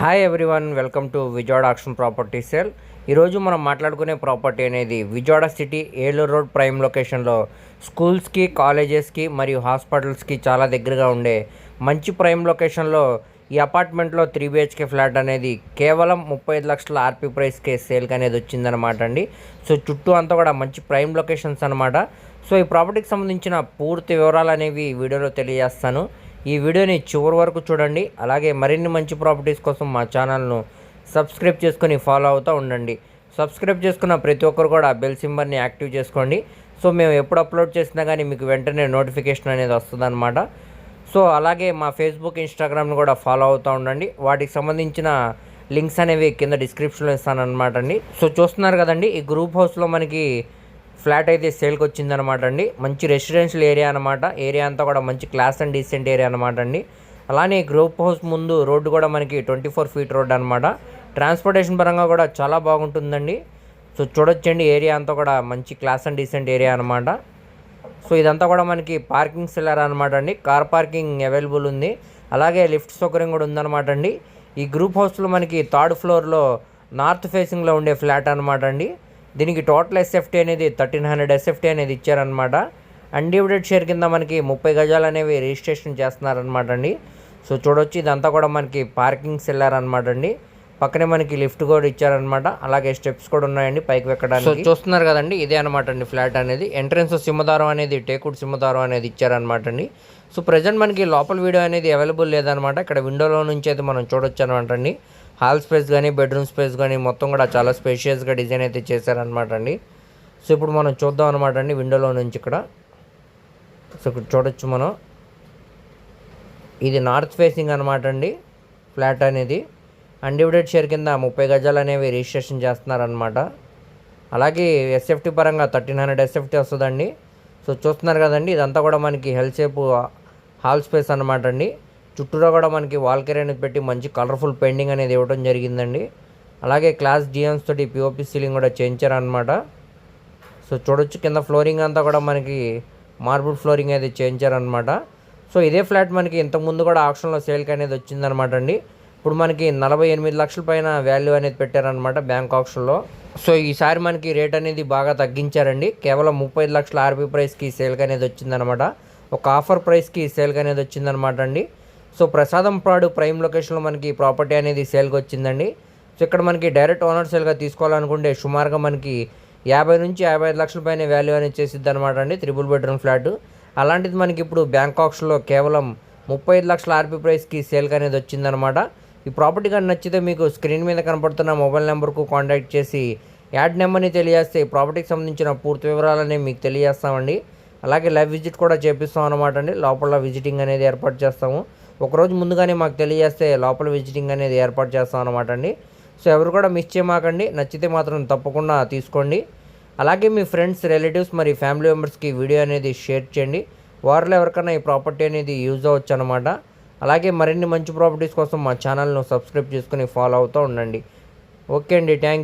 Hi everyone welcome to Vijayawada auction property sale ఈరోజు మనం మాట్లాడుకునే ప్రాపర్టీ అనేది Vijayawada city Eluru road prime లొకేషన్లో స్కూల్స్కి కాలేజెస్కి మరియు హాస్పిటల్స్కి చాలా దగ్గరగా ఉండే మంచి ప్రైమ్ లొకేషన్లో ఈ అపార్ట్మెంట్లో త్రీ బిహెచ్కే ఫ్లాట్ అనేది కేవలం ముప్పై ఐదు లక్షల ఆర్పీ ప్రైస్కే సేల్కి అనేది వచ్చిందనమాట అండి. సో చుట్టూ అంతా కూడా మంచి ప్రైమ్ లొకేషన్స్ అనమాట సో ఈ ప్రాపర్టీకి సంబంధించిన పూర్తి వివరాలు అనేవి ఈ వీడియోలో తెలియజేస్తాను. ఈ వీడియోని చివరి వరకు చూడండి. అలాగే మరిన్ని మంచి ప్రాపర్టీస్ కోసం మా ఛానల్ను సబ్స్క్రైబ్ చేసుకొని ఫాలో అవుతూ ఉండండి. సబ్స్క్రైబ్ చేసుకున్న ప్రతి ఒక్కరు కూడా బెల్ సింబర్ని యాక్టివ్ చేసుకోండి. సో మేము ఎప్పుడు అప్లోడ్ చేసినా కానీ మీకు వెంటనే నోటిఫికేషన్ అనేది వస్తుందన్నమాట. సో అలాగే మా ఫేస్బుక్ ఇన్స్టాగ్రామ్ని కూడా ఫాలో అవుతూ ఉండండి. వాటికి సంబంధించిన లింక్స్ అనేవి కింద డిస్క్రిప్షన్లో ఇస్తానన్నమాట అండి. సో చూస్తున్నారు కదండి ఈ గ్రూప్ హౌస్లో మనకి ఫ్లాట్ అయితే సేల్కి వచ్చిందనమాట అండి. మంచి రెసిడెన్షియల్ ఏరియా అనమాట ఏరియా అంతా కూడా మంచి క్లాస్ అండ్ డీసెంట్ ఏరియా అనమాట అండి. అలానే గ్రూప్ హౌస్ ముందు రోడ్డు కూడా మనకి ట్వంటీ ఫోర్ ఫీట్ రోడ్ అనమాట ట్రాన్స్పోర్టేషన్ పరంగా కూడా చాలా బాగుంటుందండి. సో చూడొచ్చండి ఏరియా అంతా కూడా మంచి క్లాస్ అండ్ డీసెంట్ ఏరియా అనమాట సో ఇదంతా కూడా మనకి పార్కింగ్ సెల్లర్ అనమాట అండి. కార్ పార్కింగ్ అవైలబుల్ ఉంది. అలాగే లిఫ్ట్ సౌకర్యం కూడా ఉందన్నమాట అండి. ఈ గ్రూప్ హౌస్లో మనకి థర్డ్ ఫ్లోర్లో నార్త్ ఫేసింగ్లో ఉండే ఫ్లాట్ అనమాట అండి. దీనికి టోటల్ ఎస్ఎఫ్టీ అనేది థర్టీన్ హండ్రెడ్ ఎస్ఎఫ్టీ అనేది ఇచ్చారనమాట అన్డివిడెడ్ షేర్ కింద మనకి ముప్పై గజాలు అనేవి రిజిస్ట్రేషన్ చేస్తున్నారనమాట అండి. సో చూడొచ్చు ఇదంతా కూడా మనకి పార్కింగ్ సెల్లర్ అనమాట అండి. పక్కనే మనకి లిఫ్ట్ కూడా ఇచ్చారనమాట అలాగే స్టెప్స్ కూడా ఉన్నాయండి పైకి ఎక్కడానికి సో చూస్తున్నారు కదండి ఇదే అనమాట అండి ఫ్లాట్ అనేది. ఎంట్రన్స్ సింహదారం అనేది టేకుడ్ సింహదారం అనేది ఇచ్చారనమాట అండి. సో ప్రజెంట్ మనకి లోపల వీడియో అనేది అవైలబుల్ లేదనమాట ఇక్కడ విండోలో నుంచి అయితే మనం చూడొచ్చు అనమాట అండి. హాల్ స్పేస్ కానీ బెడ్రూమ్ స్పేస్ కానీ మొత్తం కూడా చాలా స్పేషియస్గా డిజైన్ అయితే చేశారనమాట అండి. సో ఇప్పుడు మనం చూద్దాం అనమాట అండి విండోలో నుంచి ఇక్కడ. సో ఇక్కడ చూడొచ్చు మనం. ఇది నార్త్ ఫేసింగ్ అనమాట అండి ఫ్లాట్ అనేది. అన్డివిడెడ్ షేర్ కింద ముప్పై గజాలు అనేవి రిజిస్ట్రేషన్ చేస్తున్నారనమాట అలాగే ఎస్ఎఫ్టీ పరంగా థర్టీన్ హండ్రెడ్ ఎస్ఎఫ్టీ వస్తుందండి. సో చూస్తున్నారు కదండి ఇదంతా కూడా మనకి హెల్త్ సేపు హాల్ స్పేస్ అనమాట అండి. చుట్టూరా కూడా మనకి వాల్కేర్ అనేది పెట్టి మంచి కలర్ఫుల్ పెయింటింగ్ అనేది ఇవ్వడం జరిగిందండి. అలాగే క్లాస్ జియన్స్ తోటి పిఓపి సీలింగ్ కూడా చేయించారనమాట సో చూడొచ్చు కింద ఫ్లోరింగ్ అంతా కూడా మనకి మార్బుల్ ఫ్లోరింగ్ అయితే చేయించారనమాట సో ఇదే ఫ్లాట్ మనకి ఇంతకుముందు కూడా ఆప్షన్లో సేల్కి అనేది వచ్చిందనమాట అండి. ఇప్పుడు మనకి నలభై ఎనిమిది లక్షల పైన వాల్యూ అనేది పెట్టారనమాట బ్యాంక్ ఆప్షన్లో సో ఈసారి మనకి రేట్ అనేది బాగా తగ్గించారండి. కేవలం ముప్పై లక్షల ఆర్బీ ప్రైస్కి సేల్కి అనేది వచ్చిందనమాట ఒక ఆఫర్ ప్రైస్కి సేల్కి అనేది వచ్చిందనమాట అండి. సో ప్రసాదం ప్రాడు ప్రైమ్ లొకేషన్లో మనకి ప్రాపర్టీ అనేది సేల్కి వచ్చిందండి. సో ఇక్కడ మనకి డైరెక్ట్ ఓనర్ సేల్గా తీసుకోవాలనుకుంటే సుమారుగా మనకి యాభై నుంచి యాభై ఐదు లక్షల పైన వాల్యూ అనేది చేసిద్ది అనమాట అండి త్రిబుల్ బెడ్రూమ్ ఫ్లాట్. అలాంటిది మనకి ఇప్పుడు బ్యాంకాక్స్లో కేవలం ముప్పై ఐదు లక్షల ఆర్పీ ప్రైస్కి సేల్కి అనేది వచ్చిందనమాట ఈ ప్రాపర్టీ కానీ నచ్చితే మీకు స్క్రీన్ మీద కనపడుతున్న మొబైల్ నెంబర్కు కాంటాక్ట్ చేసి యాడ్ నెంబర్ని తెలియజేస్తే ఈ ప్రాపర్టీకి సంబంధించిన పూర్తి వివరాలని మీకు తెలియజేస్తామండి. అలాగే లైవ్ విజిట్ కూడా చేపిస్తాం అనమాట అండి. లోపల విజిటింగ్ అనేది ఏర్పాటు చేస్తాము. ఒకరోజు ముందుగానే మాకు తెలియజేస్తే లోపల విజిటింగ్ అనేది ఏర్పాటు చేస్తాం అనమాట అండి. సో ఎవరు కూడా మిస్ చేయమాకండి. నచ్చితే మాత్రం తప్పకుండా తీసుకోండి. అలాగే మీ ఫ్రెండ్స్ రిలేటివ్స్ మరి ఫ్యామిలీ మెంబర్స్కి వీడియో అనేది షేర్ చేయండి. వారిలో ఎవరికైనా ఈ ప్రాపర్టీ అనేది యూజ్ అవ్వచ్చు అనమాట అలాగే మరిన్ని మంచి ప్రాపర్టీస్ కోసం మా ఛానల్ను సబ్స్క్రైబ్ చేసుకుని ఫాలో అవుతూ ఉండండి. ఓకే అండి. థ్యాంక్